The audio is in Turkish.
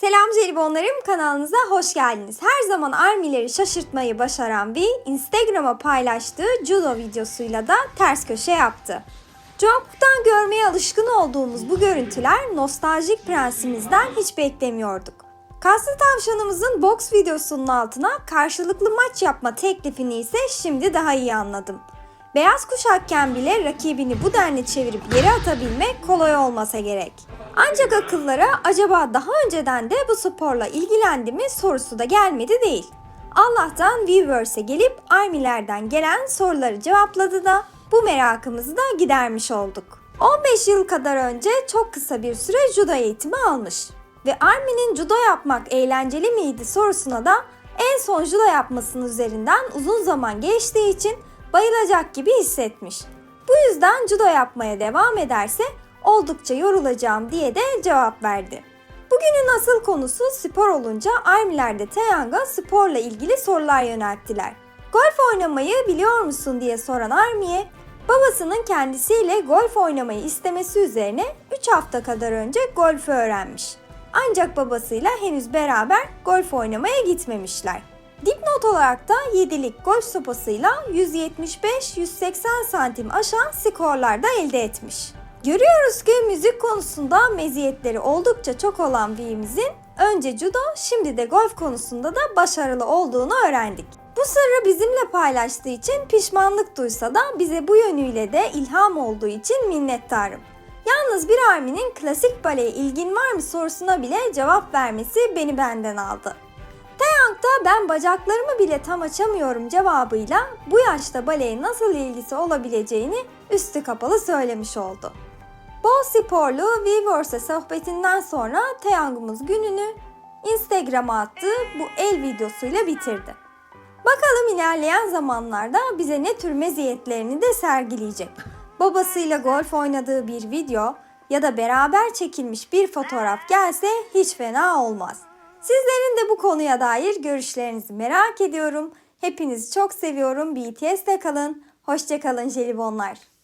Selam jelibonlarım kanalınıza hoş geldiniz. Her zaman armileri şaşırtmayı başaran V, Instagram'a paylaştığı judo videosuyla da ters köşe yaptı. Çoğunluktan görmeye alışkın olduğumuz bu görüntüler nostaljik prensimizden hiç beklemiyorduk. Kaslı tavşanımızın boks videosunun altına karşılıklı maç yapma teklifini ise şimdi daha iyi anladım. Beyaz kuşakken bile rakibini bu denli çevirip yere atabilmek kolay olmasa gerek. Ancak akıllara acaba daha önceden de bu sporla ilgilendi mi sorusu da gelmedi değil. Allah'tan Weverse'e gelip Army'lerden gelen soruları cevapladı da bu merakımızı da gidermiş olduk. 15 yıl kadar önce çok kısa bir süre judo eğitimi almış. Ve Army'nin judo yapmak eğlenceli miydi sorusuna da en son judo yapmasının üzerinden uzun zaman geçtiği için bayılacak gibi hissetmiş. Bu yüzden judo yapmaya devam ederse oldukça yorulacağım diye de cevap verdi. Bugünün asıl konusu spor olunca Army'lerde Taeyang'a sporla ilgili sorular yönelttiler. Golf oynamayı biliyor musun diye soran Army'ye babasının kendisiyle golf oynamayı istemesi üzerine 3 hafta kadar önce golfü öğrenmiş. Ancak babasıyla henüz beraber golf oynamaya gitmemişler. Dipnot olarak da 7'lik golf sopasıyla 175-180 santim aşan skorlar da elde etmiş. Görüyoruz ki müzik konusunda meziyetleri oldukça çok olan V'imizin önce judo şimdi de golf konusunda da başarılı olduğunu öğrendik. Bu sırrı bizimle paylaştığı için pişmanlık duysa da bize bu yönüyle de ilham olduğu için minnettarım. Yalnız bir arminin klasik baleye ilgin var mı sorusuna bile cevap vermesi beni benden aldı. Taeyang'da ben bacaklarımı bile tam açamıyorum cevabıyla bu yaşta baleye nasıl ilgisi olabileceğini üstü kapalı söylemiş oldu. Bol sporlu Weverse sohbetinden sonra Taeyang'ımız gününü Instagram'a attığı bu el videosuyla bitirdi. Bakalım ilerleyen zamanlarda bize ne tür meziyetlerini de sergileyecek. Babasıyla golf oynadığı bir video ya da beraber çekilmiş bir fotoğraf gelse hiç fena olmaz. Sizlerin de bu konuya dair görüşlerinizi merak ediyorum. Hepinizi çok seviyorum. BTS'te kalın. Hoşçakalın jelibonlar.